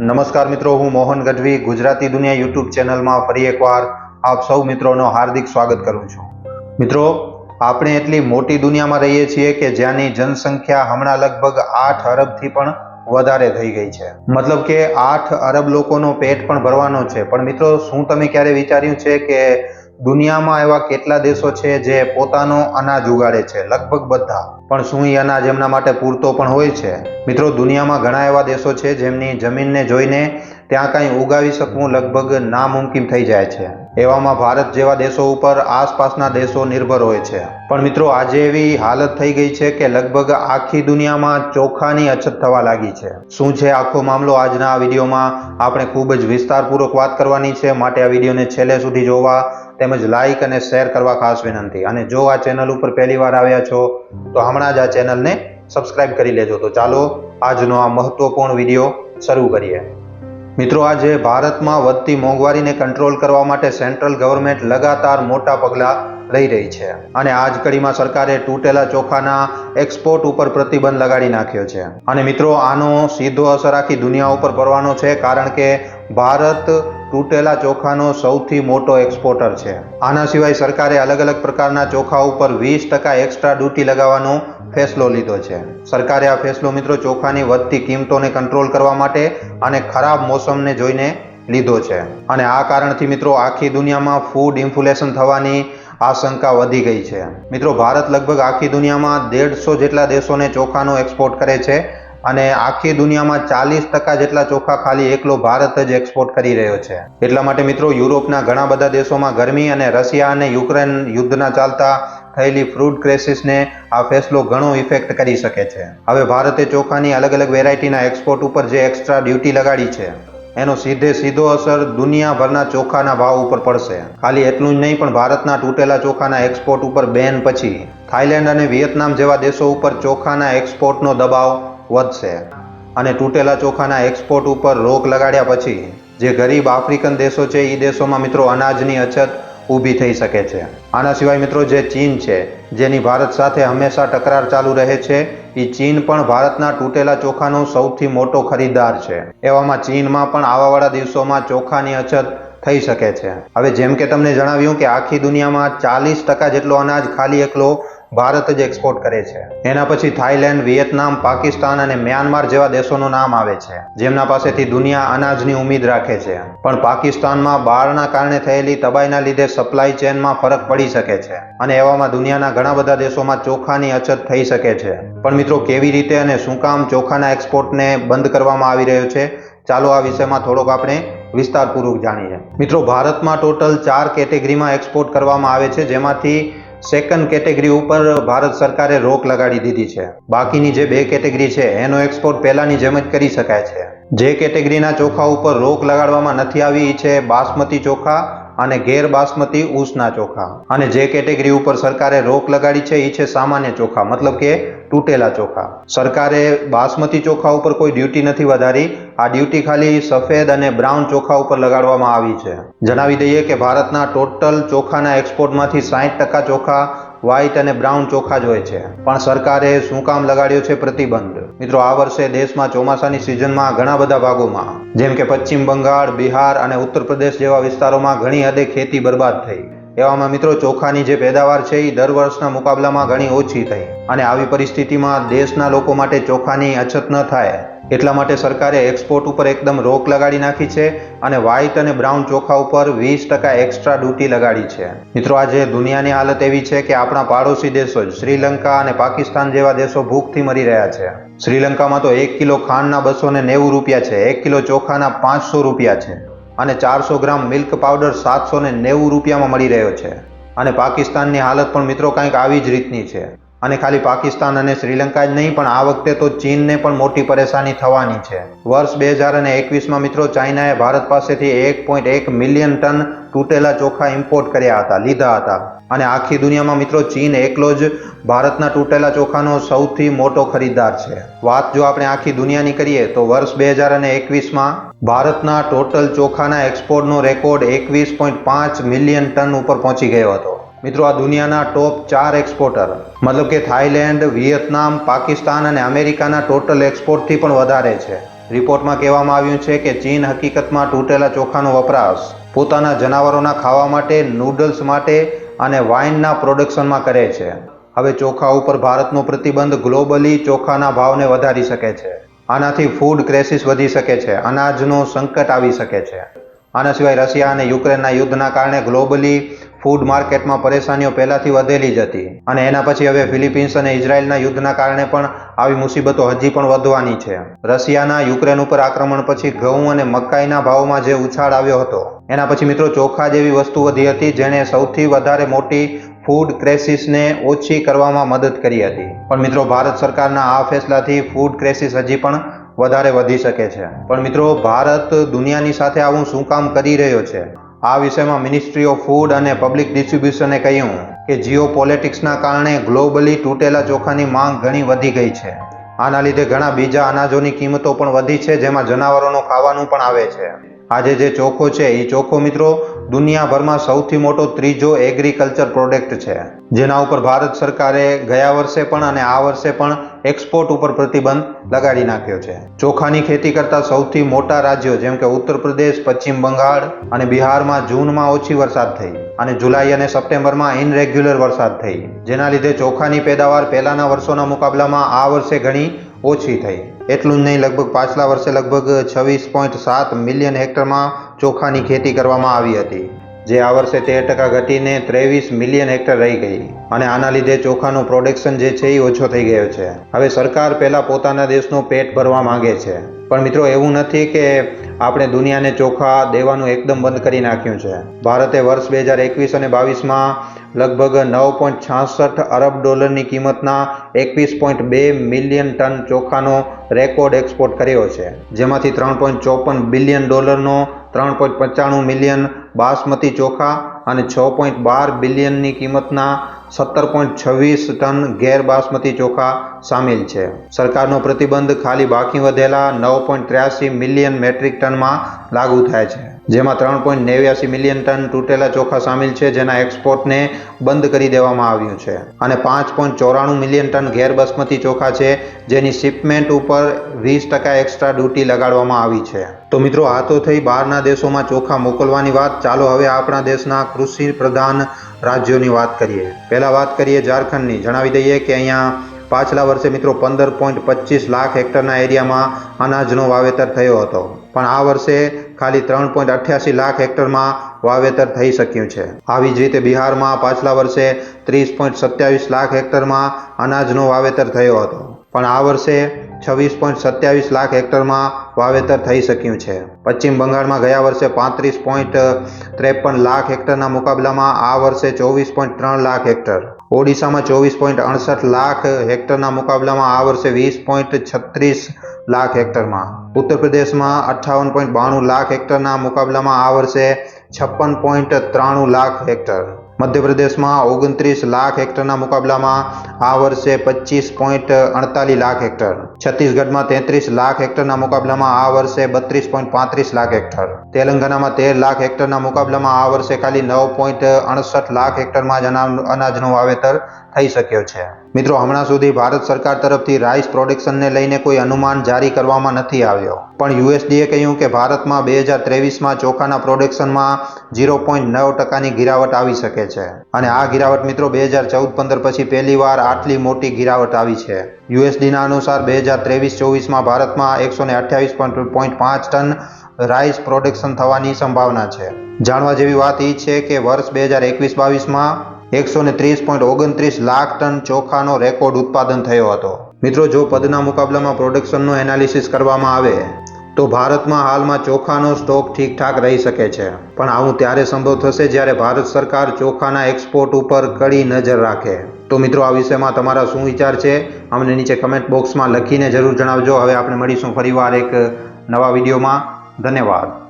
નમસ્કાર મિત્રો, હું મોહન ગઢવી, ગુજરાતી દુનિયા યુટ્યુબ ચેનલમાં ફરી એકવાર આપ સૌ મિત્રોનો હાર્દિક સ્વાગત કરું છું. મિત્રો, આપણે એટલી મોટી દુનિયામાં રહીએ છીએ કે જ્યાંની જનસંખ્યા હમણાં લગભગ આઠ અરબથી પણ વધારે થઈ ગઈ છે. મતલબ કે આઠ અરબ લોકોનો પેટ પણ ભરવાનો છે. પણ મિત્રો, શું તમે ક્યારે વિચાર્યું છે કે દુનિયામાં એવા કેટલા દેશો છે જે પોતાનો અનાજ ઉગાડે છે, લગભગ બધા. પણ શું એ અનાજ એમના માટે પૂરતો પણ હોય છે? મિત્રો, દુનિયામાં ઘણા એવા દેશો છે જેમની જમીનને જોઈને ત્યાં કાંઈ ઉગાવી શકવું લગભગ નામુમકિન થઈ જાય છે. એવામાં ભારત જેવા દેશો ઉપર આસપાસના દેશો નિર્ભર હોય છે. પણ મિત્રો, આજે એવી હાલત થઈ ગઈ છે કે લગભગ આખી દુનિયામાં ચોખાની અછત થવા લાગી છે. શું છે આખો મામલો આજના આ વિડીયોમાં? આપણે ખૂબ જ વિસ્તારપૂર્વક વાત કરવાની છે. માટે આ વિડીયોને છેલ્લે સુધી જોવા તેમજ લાઇક અને શેર કરવા ખાસ વિનંતી. અને જો આ ચેનલ ઉપર પહેલી વાર આવ્યા છો, તો હમણાં જ આ ચેનલને સબસ્ક્રાઇબ કરી લેજો. તો ચાલો, આજનો આ મહત્વપૂર્ણ વીડિયો શરૂ કરીએ. મિત્રો, આજે ભારતમાં વધતી મોંઘવારીને કંટ્રોલ કરવા માટે સેન્ટ્રલ ગવર્મેન્ટ લગાતાર મોટા પગલાં લઈ રહી છે. અને આ જ કડીમાં સરકારે તૂટેલા ચોખાના એક્સપોર્ટ ઉપર પ્રતિબંધ લગાડી નાખ્યો છે. અને મિત્રો, આનો સીધો અસર આખી દુનિયા ઉપર પડવાનો છે, કારણ કે ભારત તૂટેલા ચોખાનો સૌથી મોટો એક્સપોર્ટર છે. આના સિવાય સરકારે અલગ અલગ પ્રકારના ચોખા ઉપર વીસ ટકા એક્સ્ટ્રા ડ્યુટી લગાવવાનો ફેસલો લીધો છે. સરકારે આ ફેસલો મિત્રો ચોખાની વધતી કિંમતોને કંટ્રોલ કરવા માટે અને ખરાબ મોસમને જોઈને લીધો છે. અને આ કારણથી મિત્રો આખી દુનિયામાં ફૂડ ઇન્ફ્લેશન થવાની આશંકા વધી ગઈ છે. મિત્રો ભારત લગભગ આખી દુનિયામાં દેડસો જેટલા દેશોને ચોખાનો એક્સપોર્ટ કરે છે અને આખી દુનિયામાં ચાલીસ ટકા જેટલા ચોખા ખાલી એકલો ભારત જ એક્સપોર્ટ કરી રહ્યો છે. એટલા માટે મિત્રો, યુરોપના ઘણા બધા દેશોમાં ગરમી અને રશિયા અને યુક્રેન યુદ્ધના ચાલતા થયેલી ફ્રૂટ ક્રેસિસને આ ફેસલો ઘણો ઇફેક્ટ કરી શકે છે. હવે ભારતે ચોખાની અલગ અલગ વેરાયટીના એક્સપોર્ટ ઉપર જે એક્સ્ટ્રા ડ્યુટી લગાડી છે, એનો સીધે સીધો અસર દુનિયાભરના ચોખાના ભાવ ઉપર પડશે. ખાલી એટલું જ નહીં, પણ ભારતના તૂટેલા ચોખાના એક્સપોર્ટ ઉપર બેન પછી. થાઇલેન્ડ અને વિયેતનામ જેવા દેશો ઉપર ચોખાના એક્સપોર્ટનો દબાવ વધશે. અને તૂટેલા ચોખાના એક્સપોર્ટ ઉપર રોક લગાડ્યા પછી, જે ગરીબ આફ્રિકન દેશો છે એ દેશોમાં મિત્રો અનાજની અછત ઊભી થઈ શકે છે. આના સિવાય મિત્રો જે ચીન છે, જેની ભારત સાથે હંમેશા ટકરાર ચાલુ રહે છે એ ચીન પણ ભારતના તૂટેલા ચોખાનો સૌથી મોટો ખરીદદાર છે. એવામાં ચીનમાં પણ આવાવાળા દિવસોમાં ચોખાની અછત થઈ શકે છે. હવે જેમ કે તમને જણાવ્યું કે આખી દુનિયામાં ચાલીસ ટકા જેટલો અનાજ ખાલી એકલો ભારત જ એક્સપોર્ટ કરે છે. એના પછી થાઇલેન્ડ, વિયેતનામ, પાકિસ્તાન અને મ્યાનમાર જેવા દેશોનું નામ આવે છે, જેમના પાસેથી દુનિયા અનાજની ઉમીદ રાખે છે. પણ પાકિસ્તાનમાં બાળના કારણે થયેલી તબાહીના લીધે સપ્લાય ચેનમાં ફરક પડી શકે છે અને એવામાં દુનિયાના ઘણા બધા દેશોમાં ચોખાની અછત થઈ શકે છે. પણ મિત્રો, કેવી રીતે અને શું કામ ચોખાના એક્સપોર્ટને બંધ કરવામાં આવી રહ્યો છે? ચાલો આ વિષયમાં થોડોક આપણે વિસ્તારપૂર્વક જાણીએ. મિત્રો, ભારતમાં ટોટલ ચાર કેટેગરીમાં એક્સપોર્ટ કરવામાં આવે છે, જેમાંથી સેકન્ડ કેટેગરી ઉપર ભારત સરકારે રોક લગાડી દીધી છે. બાકીની જે બે કેટેગરી છે, એનો એક્સપોર્ટ પહેલાની જેમ જ કરી શકાય છે. જે કેટેગરીના ચોખા ઉપર રોક લગાડવામાં નથી આવી છે બાસમતી ચોખા અને ગેર બાસમતી ઉસના ચોખા. અને જે કેટેગરી ઉપર સરકારે રોક લગાડી છે એ છે સામાન્ય ચોખા. મતલબ કે તૂટેલા ચોખા. સરકારે બાસમતી ચોખા ઉપર કોઈ ડ્યુટી નથી વધારી. આ ડ્યુટી ખાલી સફેદ અને બ્રાઉન ચોખા ઉપર લગાડવામાં આવી છે. જણાવી દઈએ કે ભારતના ટોટલ ચોખાના એક્સપોર્ટમાંથી સાહીઠ ટકા ચોખા વ્હાઇટ અને બ્રાઉન ચોખા જ હોય છે. પણ સરકારે શું કામ લગાડ્યો છે પ્રતિબંધ? મિત્રો, આ વર્ષે દેશમાં ચોમાસાની સિઝનમાં ઘણા બધા ભાગોમાં, જેમ કે પશ્ચિમ બંગાળ, બિહાર અને ઉત્તર પ્રદેશ જેવા વિસ્તારોમાં ઘણી હદે ખેતી બરબાદ થઈ. એવામાં મિત્રો ચોખાની જે પેદાવાર છે એ દર વર્ષના મુકાબલામાં ઘણી ઓછી થઈ. અને આવી પરિસ્થિતિમાં દેશના લોકો માટે ચોખાની અછત ન થાય. એટલા માટે સરકારે એક્સપોર્ટ ઉપર એકદમ રોક લગાડી નાખી છે અને વ્હાઇટ અને બ્રાઉન ચોખા ઉપર વીસ ટકા એક્સ્ટ્રા ડ્યુટી લગાડી છે. મિત્રો આજે દુનિયાની હાલત એવી છે કે આપણા પાડોશી દેશો શ્રીલંકા અને પાકિસ્તાન જેવા દેશો ભૂખથી મરી રહ્યા છે. શ્રીલંકામાં તો એક કિલો ખાંડના બસો ને નેવું રૂપિયા છે, એક કિલો ચોખાના પાંચસો રૂપિયા છે. અને ચારસો ગ્રામ મિલ્ક પાવડર સાતસો ને નેવું રૂપિયામાં મળી રહ્યો છે. અને પાકિસ્તાનની હાલત પણ મિત્રો કંઈક આવી જ રીતની છે. અને ખાલી પાકિસ્તાન અને શ્રીલંકા જ નહીં, પણ આ વખતે તો ચીનને પણ મોટી પરેશાની થવાની છે. વર્ષ બે હજાર અને એકવીસમાં મિત્રો ચાઇનાએ ભારત પાસેથી એક પોઈન્ટ એક મિલિયન ટન તૂટેલા ચોખા ઇમ્પોર્ટ કર્યા હતા, લીધા હતા. અને આખી દુનિયામાં મિત્રો ચીન એકલો જ ભારતના તૂટેલા ચોખાનો સૌથી મોટો ખરીદદાર છે. વાત જો આપણે આખી દુનિયાની કરીએ, તો વર્ષ બે હજાર અને એકવીસમાં ભારતના ટોટલ ચોખાના એક્સપોર્ટનો રેકોર્ડ એકવીસ પોઈન્ટ પાંચ મિલિયન ટન ઉપર પહોંચી ગયો હતો. મિત્રો, આ દુનિયાના ટોપ ચાર એક્સપોર્ટર, મતલબ કે થાઇલેન્ડ, વિયેતનામ, પાકિસ્તાન અને અમેરિકાના ટોટલ એક્સપોર્ટથી પણ વધારે છે. રિપોર્ટમાં કહેવામાં આવ્યું છે કે ચીન હકીકતમાં તૂટેલા ચોખાનો વપરાશ, પોતાના જનાવરોના ખાવા માટે, નૂડલ્સ માટે અને વાઇનના પ્રોડક્શનમાં કરે છે. હવે ચોખા ઉપર ભારતનો પ્રતિબંધ ગ્લોબલી ચોખાના ભાવને વધારી શકે છે. આનાથી ફૂડ ક્રેસિસ વધી શકે છે, અનાજનો સંકટ આવી શકે છે. આના સિવાય રશિયા અને યુક્રેનના યુદ્ધના કારણે ગ્લોબલી ફૂડ માર્કેટમાં પરેશાનીઓ પહેલાથી વધેલી જ હતી. અને એના પછી હવે ફિલિપિન્સ અને ઇઝરાયલના યુદ્ધના કારણે પણ આવી મુસીબતો હજી પણ વધવાની છે. રશિયાના યુક્રેન ઉપર આક્રમણ પછી ઘઉં અને મકાઈના ભાવમાં જે ઉછાળ આવ્યો હતો. એના પછી મિત્રો ચોખા જેવી વસ્તુ વધી હતી, જેણે સૌથી વધારે મોટી ફૂડ ક્રેસિસને ઓછી કરવામાં મદદ કરી હતી. પણ મિત્રો, ભારત સરકારના આ ફેસલાથી ફૂડ ક્રેસિસ હજી પણ વધારે વધી શકે છે. પણ મિત્રો, ભારત દુનિયાની સાથે આવું શું કામ કરી રહ્યો છે? આ વિષયમાં મિનિસ્ટ્રી ઓફ ફૂડ અને પબ્લિક ડિસ્ટ્રીબ્યુશને કહ્યું કે જીઓ પોલિટિક્સના કારણે ગ્લોબલી તૂટેલા ચોખાની માંગ ઘણી વધી ગઈ છે. આના લીધે ઘણા બીજા અનાજોની કિંમતો પણ વધી છે, જેમાં જનાવરોનું ખાવાનું પણ આવે છે. આજે જે ચોખો છે એ ચોખો મિત્રો દુનિયાભરમાં સૌથી મોટો ત્રીજો એગ્રીકલ્ચર પ્રોડક્ટ છે. જેના ઉપર ભારત સરકારે ગયા વર્ષે પણ અને આ વર્ષે પણ એક્સપોર્ટ ઉપર પ્રતિબંધ લગાડી નાખ્યો છે. ચોખાની ખેતી કરતા સૌથી મોટા રાજ્યો જેમ કે ઉત્તર પ્રદેશ, પશ્ચિમ બંગાળ અને બિહારમાં જૂનમાં ઓછી વરસાદ થઈ અને જુલાઈ અને સપ્ટેમ્બરમાં ઇનરેગ્યુલર વરસાદ થઈ. જેના લીધે ચોખાની પેદાવાર પહેલાના વર્ષોના મુકાબલામાં આ વર્ષે ઘણી ઓછી થઈ. એટલું જ નહીં, લગભગ પાછલા વર્ષે લગભગ છવ્વીસ પોઈન્ટ સાત મિલિયન હેક્ટરમાં ચોખાની ખેતી કરવામાં આવી હતી. જે આ વર્ષે તેર ટકા ઘટીને ત્રેવીસ મિલિયન હેક્ટર રહી ગઈ. અને આના લીધે ચોખાનું પ્રોડક્શન જે છે એ ઓછો થઈ ગયો છે. હવે સરકાર પહેલાં પોતાના દેશનું પેટ ભરવા માંગે છે. પણ મિત્રો એવું નથી કે આપણે દુનિયાને ચોખા દેવાનું એકદમ બંધ કરી નાખ્યું છે. ભારતે વર્ષ બે હજાર એકવીસ અને બાવીસમાં લગભગ નવ પોઈન્ટ છાસઠ અરબ ડોલરની કિંમતના એકવીસ પોઈન્ટ બે મિલિયન ટન ચોખાનો રેકોર્ડ એક્સપોર્ટ કર્યો છે. જેમાંથી ત્રણ પોઈન્ટ ચોપન બિલિયન ડોલરનો ત્રણ પોઈન્ટ પંચાણું મિલિયન બાસમતી ચોખા અને છ પોઈન્ટ બાર બિલિયનની કિંમતના સત્તર પોઈન્ટ છવ્વીસ ટન ગેર બાસમતી ચોખા સામેલ છે. સરકારનો પ્રતિબંધ ખાલી બાકી વધેલા નવ પોઈન્ટ ત્ર્યાસી મિલિયન મેટ્રિક ટનમાં લાગુ થાય છે. જેમાં ત્રણ પોઈન્ટ નેવ્યાસી મિલિયન ટન તૂટેલા ચોખા સામેલ છે, જેના એક્સપોર્ટને બંધ કરી દેવામાં આવ્યું છે. અને પાંચ પોઈન્ટ ચોરાણું મિલિયન ટન ગેરબસમતી ચોખા છે, જેની શિપમેન્ટ ઉપર વીસ ટકા એક્સ્ટ્રા ડ્યુટી લગાડવામાં આવી છે. તો મિત્રો, આ તો થઈ બહારના દેશોમાં ચોખા મોકલવાની વાત. ચાલો હવે આપણા દેશના કૃષિ પ્રધાન રાજ્યોની વાત કરીએ. પહેલાં વાત કરીએ ઝારખંડની. જણાવી દઈએ કે અહીંયા પાછલા વર્ષે મિત્રો પંદર પોઈન્ટ પચીસ લાખ હેક્ટરના એરિયામાં અનાજનો વાવેતર થયો હતો. પણ આ વર્ષે ખાલી ત્રણ પોઈન્ટ અઠ્યાસી લાખ હેક્ટરમાં વાવેતર થઈ શક્યું છે. આવી જ રીતે બિહારમાં પાછલા વર્ષે ત્રીસ પોઈન્ટ સત્યાવીસ લાખ હેક્ટરમાં અનાજનો વાવેતર થયો હતો. પણ આ વર્ષે છવ્વીસ પોઈન્ટ સત્યાવીસ લાખ હેક્ટરમાં વાવેતર થઈ શક્યું છે. પશ્ચિમ બંગાળમાં ગયા વર્ષે પાંત્રીસ પોઈન્ટ ત્રેપન લાખ હેક્ટરના મુકાબલામાં આ વર્ષે ચોવીસ પોઈન્ટ ત્રણ લાખ હેક્ટર. ઓડિશામાં ચોવીસ પોઈન્ટ અડસઠ લાખ હેક્ટરના મુકાબલામાં આ વર્ષે વીસ પોઈન્ટ છત્રીસ લાખ હેક્ટરમાં. ઉત્તર પ્રદેશમાં અઠ્ઠાવન પોઈન્ટ બાણું લાખ હેક્ટરના મુકાબલામાં આ વર્ષે છપ્પન પોઈન્ટ ત્રાણું લાખ હેક્ટર. મધ્યપ્રદેશમાં ઓગણત્રીસ લાખ હેક્ટરના મુકાબલામાં આ વર્ષે પચીસ પોઈન્ટ અડતાલીસ લાખ હેક્ટર. છત્તીસગઢમાં તેત્રીસ લાખ હેક્ટરના મુકાબલામાં આ વર્ષે બત્રીસ પોઈન્ટ પાંત્રીસ લાખ હેક્ટર. તેલંગાણામાં તેર લાખ હેક્ટરના મુકાબલામાં આ વર્ષે ખાલી નવ પોઈન્ટ અડસઠ લાખ હેક્ટરમાં જ અનાજનું વાવેતર થઈ શક્યો છે. મિત્રો, હમણાં સુધી ભારત સરકાર તરફથી રાઈસ પ્રોડક્શનને લઈને કોઈ અનુમાન જારી કરવામાં નથી આવ્યો. પણ યુએસડીએ કહ્યું કે ભારતમાં બે હજાર ત્રેવીસમાં ચોખાના પ્રોડક્શનમાં ઝીરો પોઈન્ટ નવ ટકાની ગિરાવટ આવી શકે છે. અને આ ગિરાવટ, મિત્રો, બે હજાર ચૌદ પંદર પછી પહેલીવાર આટલી મોટી ગિરાવટ આવી છે. યુએસડીના અનુસાર બે હજાર ત્રેવીસ ચોવીસમાં ભારતમાં એકસો ને અઠ્યાવીસ પોઈન્ટ પાંચ ટન રાઈસ પ્રોડક્શન થવાની સંભાવના છે. જાણવા જેવી વાત એ છે કે વર્ષ બે હજાર એકવીસ બાવીસમાં એકસો ને ત્રીસ પોઈન્ટ ઓગણત્રીસ લાખ ટન ચોખાનો રેકોર્ડ ઉત્પાદન થયો હતો. મિત્રો, જો પદના મુકાબલામાં પ્રોડક્શનનું એનાલિસિસ કરવામાં આવે, તો ભારતમાં હાલમાં ચોખાનો સ્ટોક ઠીકઠાક રહી શકે છે. પણ આવું ત્યારે સંભવ થશે જ્યારે ભારત સરકાર ચોખાના એક્સપોર્ટ ઉપર કડી નજર રાખે. તો મિત્રો, આ વિષયમાં તમારા શું વિચાર છે? અમને નીચે કમેન્ટ બોક્સમાં લખીને જરૂર જણાવજો. હવે આપણે મળીશું ફરીવાર એક નવા વિડીયોમાં. ધન્યવાદ.